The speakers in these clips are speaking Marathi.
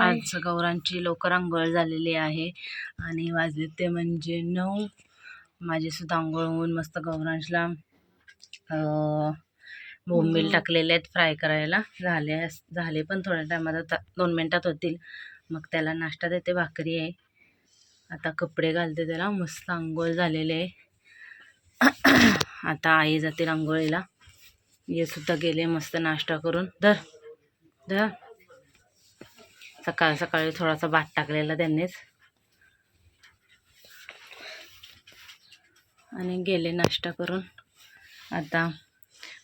आज गौरांची लवकर आंघोळ झालेली आहे. आणि वाजले ते म्हणजे नऊ. माझी सुद्धा आंघोळ होऊन मस्त गौरांशला बोंबील टाकलेले आहेत फ्राय करायला. झाले झाले पण थोड्या टायमात आता दोन मिनटात होतील. मग त्याला नाश्ता देते भाकरी आहे. आता कपडे घालते त्याला. मस्त आंघोळ झालेले आहे. आता आई जातील आंघोळीला. ये सुद्धा गेले मस्त नाश्ता करून. धर धर. सकाळ सकाळी थोडासा भात टाकलेला त्यांनीच. आणि गेले नाश्ता करून. आता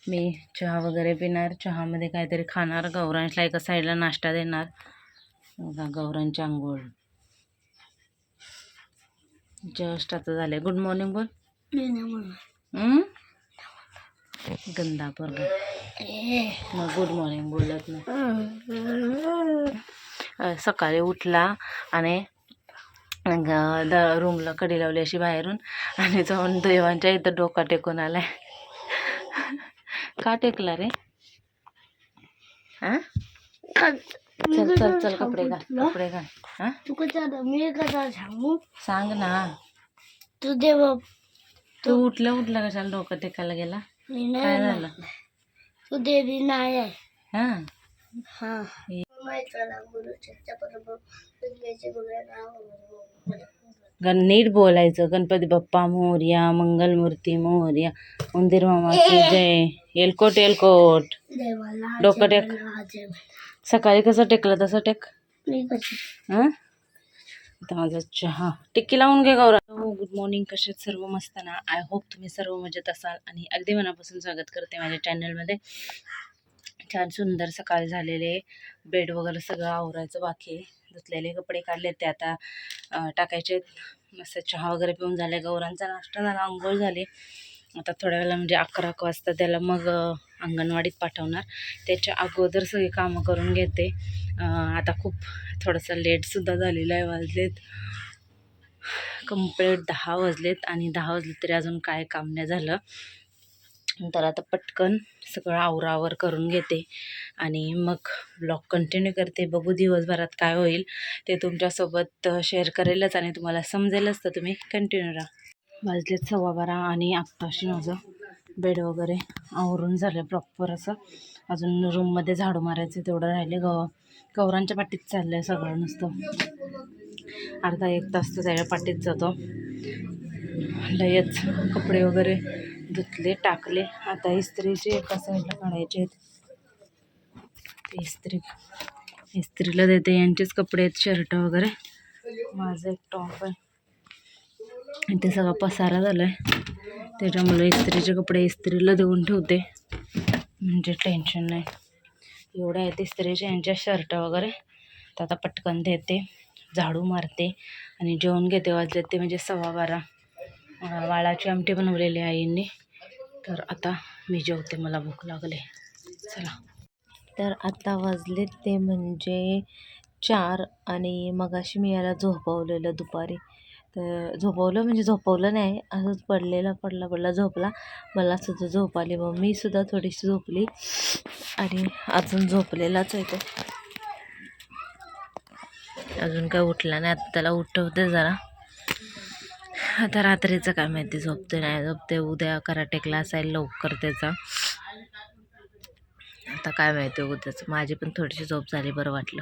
मी चहा वगैरे पिणार. चहामध्ये काहीतरी खाणार. गौरांशला एका साईडला नाश्ता देणार. गौरांची आंघोळ. जस्ट आता झाले. गुड मॉर्निंग बोल. गंदा पोरगा. मग गुड मॉर्निंग बोलत नाही. सकाळी उठला आणि द रूमला कडी लावली अशी बाहेरून आणि जाऊन देवांच्या इथं डोका टेकून आलाय. का टेकला रे? हा चल चल चल कपडे घाल कपडे घाल. हा तू कसा मी कसा सांगू? सांग ना. तू देव तू उठलं उठलं कशाला डोकं टेकायला गेला? काय झालं? तू देवी नाही आहे. हा. हा. गण नीट बोलायचं. गणपती बाप्पा मोर्या मंगलमूर्ती मोर्या. उंदीर मामाची जय. एलकोट एलकोट डोकं टेक. सकाळी कसं टेकलं तसं टेक? हं? आता माझा चहा. टिक्की लावून घे गौरा. गुड मॉर्निंग कसे सर्व? मस्त ना? आय होप तुम्ही सर्व मजेत असाल आणि अगदी मनापासून स्वागत करते माझ्या चॅनलमध्ये छान सुंदर सकाळ झालेले बेड वगैरे सगळं आवरायचं बाकी आहे. धुतलेले कपडे काढले ते आता टाकायचे मस्त चहा वगैरे पिऊन झाले गौरांचा नाश्ता झाला आंघोळ झाली. आता थोड्या वेळेला म्हणजे अकरा एक वाजता त्याला मग अंगणवाडीत पाठवणार. त्याच्या अगोदर सगळी कामं करून घेते. आता खूप थोडंसं लेटसुद्धा झालेलं आहे वाजलेत. कंप्लीट दहा वाजलेत आणि दहा वाजले तरी अजून काय काम नाही झालं. तर आता पटकन सगळं आवरावर करून घेते. आणि मग ब्लॉग कंटिन्यू करते. बघू दिवसभरात काय होईल. ते तुमच्यासोबत शेअर करेलच आणि तुम्हाला समजेलच तर तुम्ही कंटिन्यू राहा. वाजलेत सव्वा बारा आणि आत्ताशी माझं बेड वगैरे आवरून झालं प्रॉपर असं. अजून रूममध्ये झाडू मारायचं तेवढं राहिले गव गौरांच्या पाठीत चाललं आहे सगळं नुसतं. अर्धा एक तास तर त्याच्या पाठीत जातो. लयच कपडे वगैरे धुतले टाकले. आता इस्त्रीचे एका साईडला काढायचे आहेत. इस्त्री इस्त्रीला देते. यांचेच कपडे आहेत शर्ट वगैरे. माझं एक टॉप आहे. इथे सगळा पसारा झाला आहे त्याच्यामुळे इस्त्रीचे कपडे इस्त्रीला देऊन ठेवते. म्हणजे टेन्शन नाही. एवढ्या आहेत इस्त्रीचे यांच्या शर्ट वगैरे. तर आता पटकन देते. झाडू मारते. आणि जेवण घेते वाजले ते म्हणजे सव्वा बारा. वाळाची आमटी बनवलेली आहे आईंनी तर आता मी जेवते मला भूक लागले. चला. तर आता वाजले ते म्हणजे चार आणि मगाशी मी याला झोपवलेलं दुपारी. तर झोपवलं म्हणजे झोपवलं नाही असंच पडलेला पडला पडला झोपला. मला सुद्धा झोप आली मग मी सुद्धा थोडीशी झोपली आणि अजून झोपलेलाच आहे तो. अजून काय उठला नाही आता त्याला उठवते जरा. आता रात्रीचं काय माहिती झोपते नाही झोपते. उद्या कराटे क्लास आहे लवकर त्याचा. आता काय माहिती उद्याचं. माझी पण थोडीशी झोप झाली बरं वाटलं.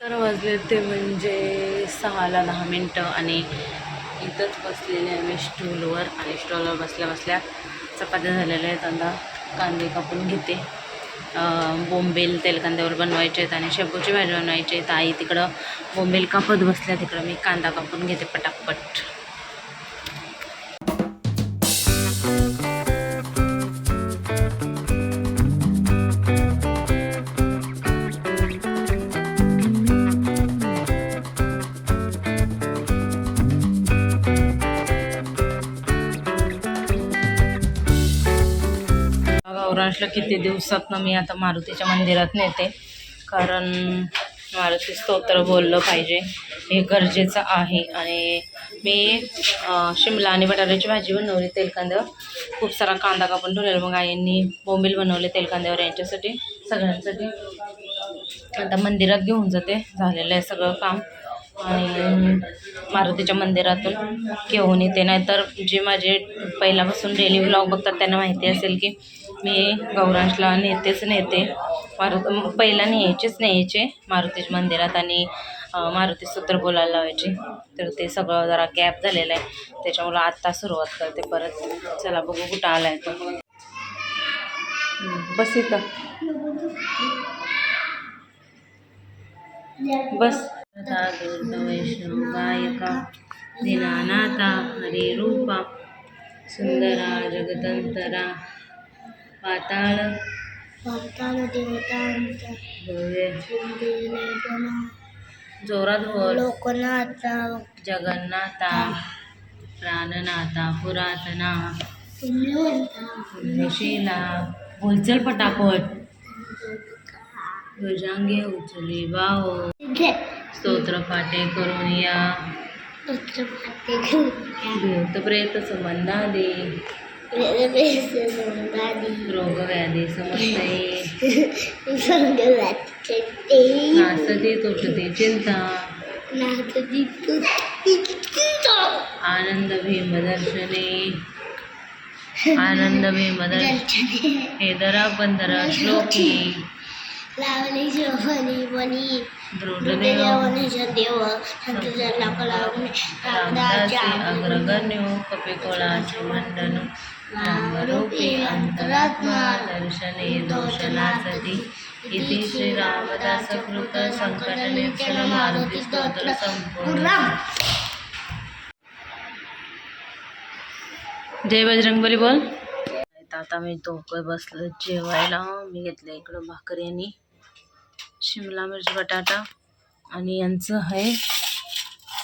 तर वाजले ते म्हणजे सहाला दहा मिनटं आणि इथंच बसलेले आहे मी स्टूलवर आणि स्टॉलवर बसल्या बसल्या चपात्या झालेल्या आहेत. आता कांदे कापून घेते. बोंबेल तेलकांद्यावर बनवायचे आहेत आणि शेपूची भाजी बनवायची आहेत आई तिकडं बोंबेल कापत बसल्या तिकडं मी कांदा कापून घेते पटापट. गौरांशला किती दिवसातनं मी आता मारुतीच्या मंदिरात नेते. कारण मारुती स्तोत्र बोललं पाहिजे. हे गरजेचं आहे. आणि मी शिमला आणि बटाट्याची भाजी बनवली तेलकांद्यावर खूप सारा कांदा कापून ठेवलेला. मग आईंनी बोंबील बनवले तेलकांद्यावर यांच्यासाठी सगळ्यांसाठी. आता मंदिरात घेऊन जाते. झालेलं आहे सगळं काम. आणि मारुतीच्या मंदिरातून घेऊन येते. नाहीतर जे माझे पहिल्यापासून डेली व्लॉग बघतात त्यांना माहिती असेल की मी गौरांशला नेतेच नेते. मारुती पहिला न्यायचेच न्यायचे मारुतीच्या मंदिरात आणि मारुती सूत्र बोलायला लावायचे. तर ते सगळं जरा गॅप झालेलं आहे. त्याच्यामुळं आत्ता सुरुवात करते परत. चला बघू कुठं आला आहे तो. बस इथं. बस दुर्ग वैष्णव गायका दिनानाथा हरे रूपा सुंदरा जगदंतरा पाताळ पाताळ देवना जोरात बोल. लोकनाथा जगन्नाथा प्राणनाथा पुरातना पुण्यशीला. बोलचल पटापट. भुजांगे उचली बाहो। स्तोत्र पाठे करून या भूत प्रेत संबंधादे रोग व्याधी समजते संगवाचे नासती तुटते चिंता। आनंद भीम दर्शने। आनंद भीम दर्शन। हे दरा पंधरा श्लोकी। देव कलावणे अग्रगण्यो कपिकोळाचे मंडन. नामरूपी अंतरात्मा दर्शने दोषनासती इति श्री रामदास कृत संकट निक्षण मारुती स्तोत्र संपूर्ण. जय बजरंगबली बोल. आता मी दोघं बसलो जेवायला. मी घेतलं इकडं भाकरी आणि शिमला मिरची बटाटा आणि यांचं आहे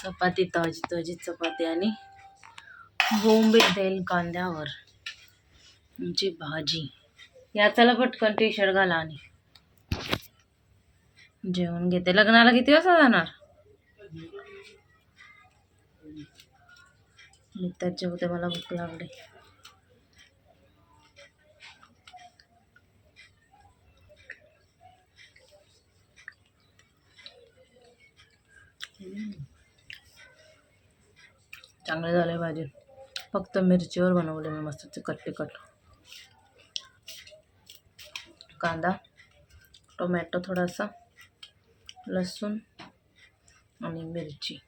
चपाती ताजी ताजी चपाती आणि बोंबील तेल कांद्यावर. आमची भाजी. याचाला पटकन टी शर्ट घाला आणि जेवण घेते. लग्नाला किती वाजता जाणार? मी तर जेवते मला भूक लागली. चांगले झाले भाजी. फक्त मिरचीवर बनवले मी मस्त तिखट तिखट. कांदा टोमॅटो थोडासा लसूण आणि मिरची.